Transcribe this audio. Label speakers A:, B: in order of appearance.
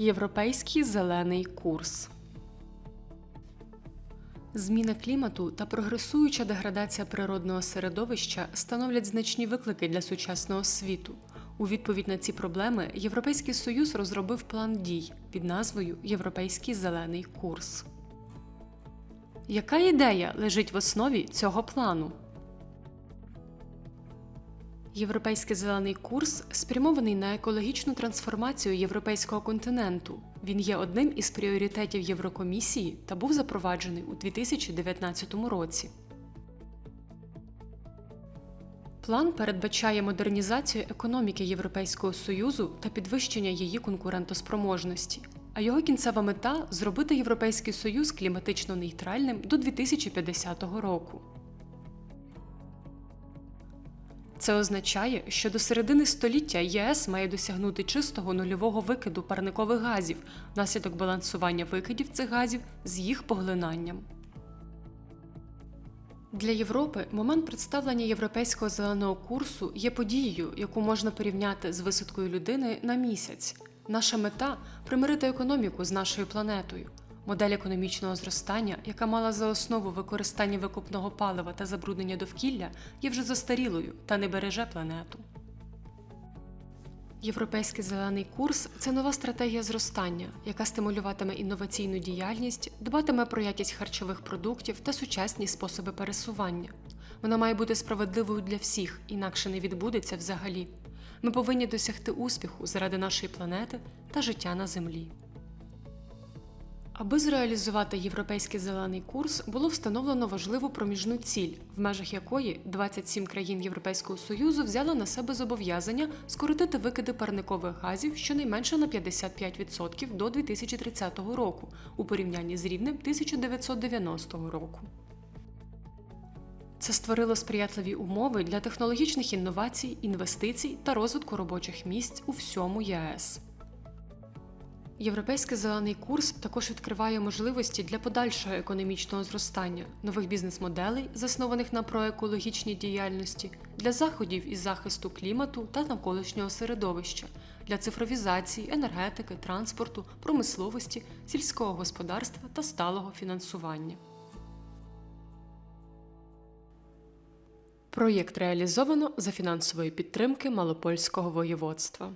A: Європейський зелений курс. Зміна клімату та прогресуюча деградація природного середовища становлять значні виклики для сучасного світу. У відповідь на ці проблеми Європейський Союз розробив план дій під назвою Європейський зелений курс. Яка ідея лежить в основі цього плану? Європейський зелений курс спрямований на екологічну трансформацію європейського континенту. Він є одним із пріоритетів Єврокомісії та був запроваджений у 2019 році. План передбачає модернізацію економіки Європейського Союзу та підвищення її конкурентоспроможності. А його кінцева мета зробити Європейський Союз кліматично нейтральним до 2050 року. Це означає, що до середини століття ЄС має досягнути чистого нульового викиду парникових газів внаслідок балансування викидів цих газів з їх поглинанням. Для Європи момент представлення європейського зеленого курсу є подією, яку можна порівняти з висадкою людини на місяць. Наша мета примирити економіку з нашою планетою. Модель економічного зростання, яка мала за основу використання викопного палива та забруднення довкілля, є вже застарілою та не береже планету. Європейський зелений курс це нова стратегія зростання, яка стимулюватиме інноваційну діяльність, дбатиме про якість харчових продуктів та сучасні способи пересування. Вона має бути справедливою для всіх, інакше не відбудеться взагалі. Ми повинні досягти успіху заради нашої планети та життя на землі. Аби зреалізувати європейський зелений курс, було встановлено важливу проміжну ціль, в межах якої 27 країн Європейського Союзу взяли на себе зобов'язання скоротити викиди парникових газів щонайменше на 55% до 2030 року у порівнянні з рівнем 1990 року. Це створило сприятливі умови для технологічних інновацій, інвестицій та розвитку робочих місць у всьому ЄС. Європейський зелений курс також відкриває можливості для подальшого економічного зростання, нових бізнес-моделей, заснованих на проекологічній діяльності, для заходів із захисту клімату та навколишнього середовища, для цифровізації, енергетики, транспорту, промисловості, сільського господарства та сталого фінансування. Проєкт реалізовано за фінансової підтримки Малопольського воєводства.